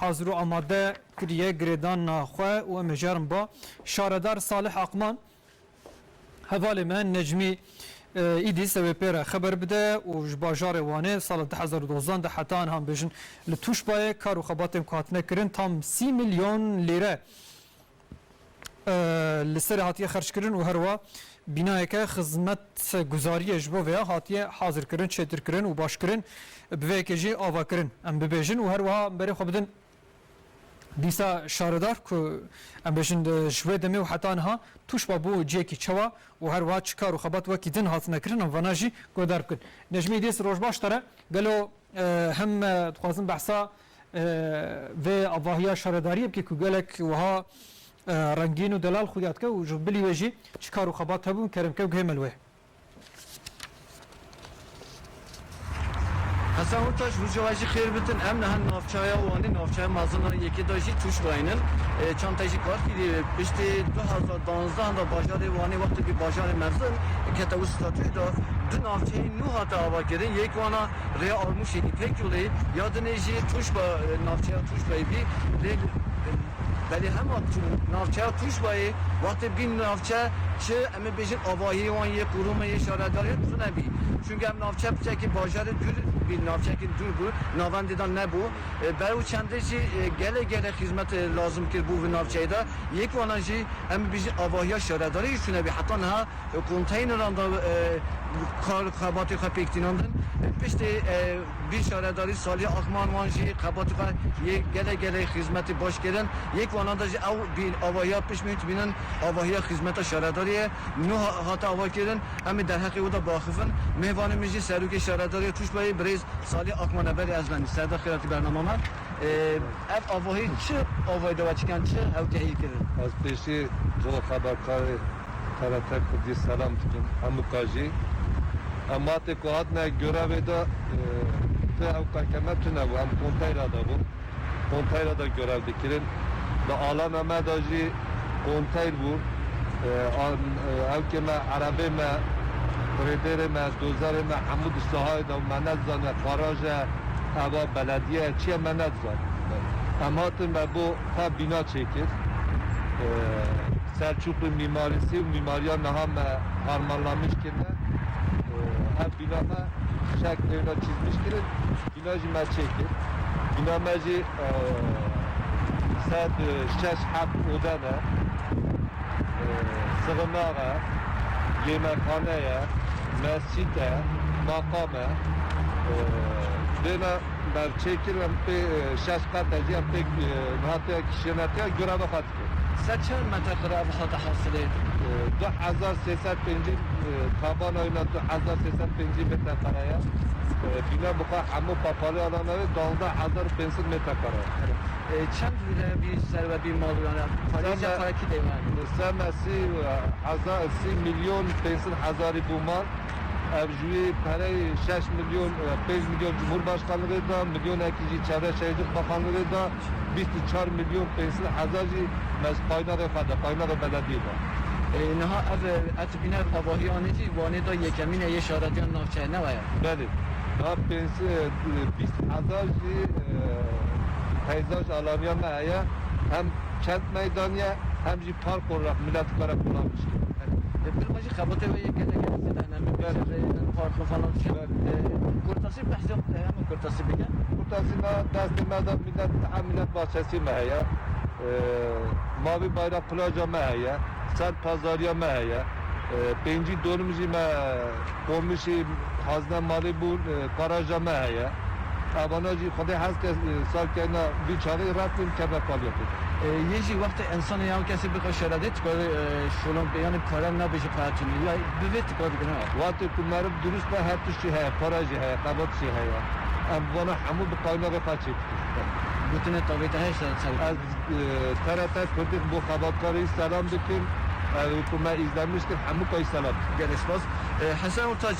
حاضر و آماده کریه گریدان ناخواه و مجرم با شاردار صالح اقمان حوالی من نجمی ایدی سوی پیره خبر بده و جباجار وانه سال 2012 ده حتی هم بجن لتوش بای کار و خبات امکاتنه کرن تام سی میلیون لیره لسر هاتیه خرج کرن و هروا بینای که خدمت گزاری جبو ویا هاتیه حاضر کرن چتر کرن و باش کرن بوی که جی آوا کرن ام ببیجن و هروا بری خو بدن دیسا شاردار که ام بجن شوی دمی و حتی انها توش با بو جیکی چوا و هر واد چکار و خبات وکی دن هات نکرن ام وناجی گودار بکن نجمی دیس روش باش تره. گلو هم تخوازن بحثا و اواهیا شارداری بکی که گلک وها رنگین و دلال خودیات که و جبلی وجی چکار و خبات هبون کرم که گه Hasan Hurtaş Rucavacı Kırbıt'ın hem nehen navçaya uvanı navçaya mazının yeki daşı çuşvayının e, çantayı var. E, ki işte 2019 anda bajarı uvanı vakti bir bajarı mevzun e, ketavu statüyü da dün navçayı nu hata avakirin yek vana re almış yeki pek yolu ya da neji çuşba e, navçaya çuşbayı bir re Beli hem attı navçaya çuşbayı vakti bin navçaya نافچه توش بای وقتی بین نافچه چه اما بیشتر آواهی وان یه قروم یه شاره داره تو نبی چون هم نافچه بچه که بازار دور bir navçekin dur bu navandidan ne bu e, beru çendeci e, gele gele hizmet e, lazım ki bu navçeyda yek vanajı em biz avahya şaradari üstüne bir hatta ha e, konteyneranda e, kar kabati kapektinandın işte e, bir şaradari sali akman vanjı kabati ye gele gele hizmeti baş gelen yek vanadacı av bir avahya pişmeyt binin avahya hizmete şaradariye nu hata avah gelen hem der hakkı o da bakıfın meyvanımızı seruki şaradariye tuşbayı bre سالی آکمان بری از من سردا خیراتی برنامه من اف آواهی چه آواهی دو چکن چه او تهیه کردن از پیشی جو خبرکار ترتر کردی سلام دکن همو کاجی اما تی که هات نه گره دا تو او کارکمه تو نبو هم کنتایرا دا بو کنتایرا دا گره دکرین دا آلان همه دا جی کنتایر بو او که ما عربه ما پریدر ما دوزار ما حمود سهای دا منت زن فراج هوا بلدیه چیه منت زن اما ما بو تا بینا چکر سرچوب میمارسی و میماریا نه هم هرمانلامیش کنه هم بینا ما شکل اینا چیز میش کرد بینا جی ما چکر بینا ما جی سد شش حب sığınağa, yemekhaneye, mescide, makame, e, Bina berçekil pe şefkat ediyor, pe hatiye kişinetiye görev hatki. Seçer metakıra bu hata hasılı e, Du hazar sesat penci e, taban oyna du hazar sesat penci metakaraya. E, bina bu kadar hamu papalı adamları dalda hazar pensil metakaraya. Çend bile bir serve bir mal yani parayca paraki devam. Sen nasıl hazar, milyon pensil hazari bu mal evcüyü para 6 milyon, e, 5 milyon Cumhurbaşkanlığı da, milyon ekici Çevre Şehircilik Bakanlığı da, 24 milyon pensil hazarcı mez kaynar efendi, kaynar belediye da. Niha ev etbine avahi aneti vane da yekemine ye şaratiyan navçeye ne vaya? Benim. Ha pensil, e, 20 hazarcı peyzaj e, alamiyan ne haya, hem kent meydaniye hem park olarak millet olarak kullanmıştır. بالماجي خبطه و یک گله گله زدن من پارک falan kurtası bahsi ama kurtası bingen Kurtasına destemeden millet ha millet bahçesi meheye, e, mavi bayrak plaja meheye, sert pazarya meheye, e, penci dolmuş me komşu hazne mali bu e, karaja meheye. اونا خدای هست که سال که اینا بیچاره رفتیم که به فعالیت یه جی وقت انسان یا کسی بخواد شرادت کار شلون بیان کار نبشه پرچون یا بوت کار کنه وقت کمرم درست به هر توش های پاراج های چی هست های اموانا همو به قاینا پچی بودن تابیت هشت از طرف از کردیم با سلام بکنیم Ee, hükümet izlenmiştir. Hemuk Kaysalat. Gelişmez. Ee, Hasan Ortaç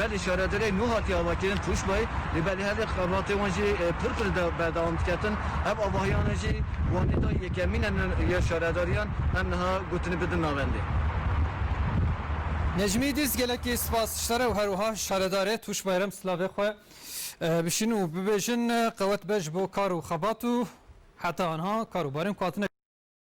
bel işaretleri nuhat yavakinin tuşmayı beli hadi kabatı vanji e, pırpır da bedavim tüketin. Hep avahiyanıcı vanji da yekeminen yaşaradariyan hem daha gutini bidin avendi. Necmi diz geleki spas işlere her uha şaredare tuş bayram slavya xoya ee, bişin u bibejin e, qavat bej bu karu xabatu hatta anha karu barim katine